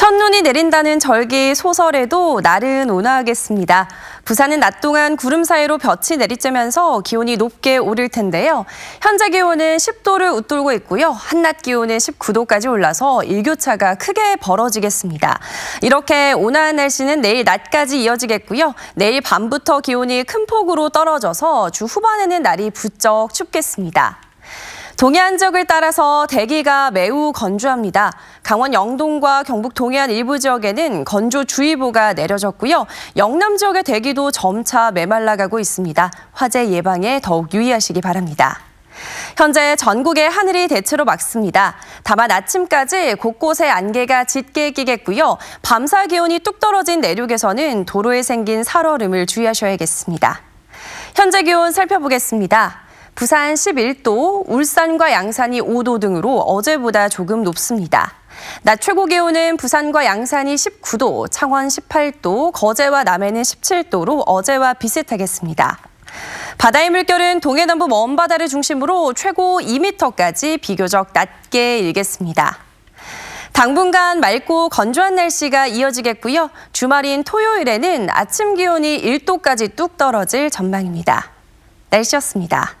첫눈이 내린다는 절기 소설에도 날은 온화하겠습니다. 부산은 낮 동안 구름 사이로 볕이 내리쬐면서 기온이 높게 오를 텐데요. 현재 기온은 10도를 웃돌고 있고요. 한낮 기온은 19도까지 올라서 일교차가 크게 벌어지겠습니다. 이렇게 온화한 날씨는 내일 낮까지 이어지겠고요. 내일 밤부터 기온이 큰 폭으로 떨어져서 주 후반에는 날이 부쩍 춥겠습니다. 동해안 지역을 따라서 대기가 매우 건조합니다. 강원 영동과 경북 동해안 일부 지역에는 건조주의보가 내려졌고요. 영남 지역의 대기도 점차 메말라가고 있습니다. 화재 예방에 더욱 유의하시기 바랍니다. 현재 전국의 하늘이 대체로 맑습니다. 다만 아침까지 곳곳에 안개가 짙게 끼겠고요. 밤사 기온이 뚝 떨어진 내륙에서는 도로에 생긴 살얼음을 주의하셔야겠습니다. 현재 기온 살펴보겠습니다. 부산 11도, 울산과 양산이 5도 등으로 어제보다 조금 높습니다. 낮 최고 기온은 부산과 양산이 19도, 창원 18도, 거제와 남해는 17도로 어제와 비슷하겠습니다. 바다의 물결은 동해남부 먼바다를 중심으로 최고 2m까지 비교적 낮게 일겠습니다. 당분간 맑고 건조한 날씨가 이어지겠고요. 주말인 토요일에는 아침 기온이 1도까지 뚝 떨어질 전망입니다. 날씨였습니다.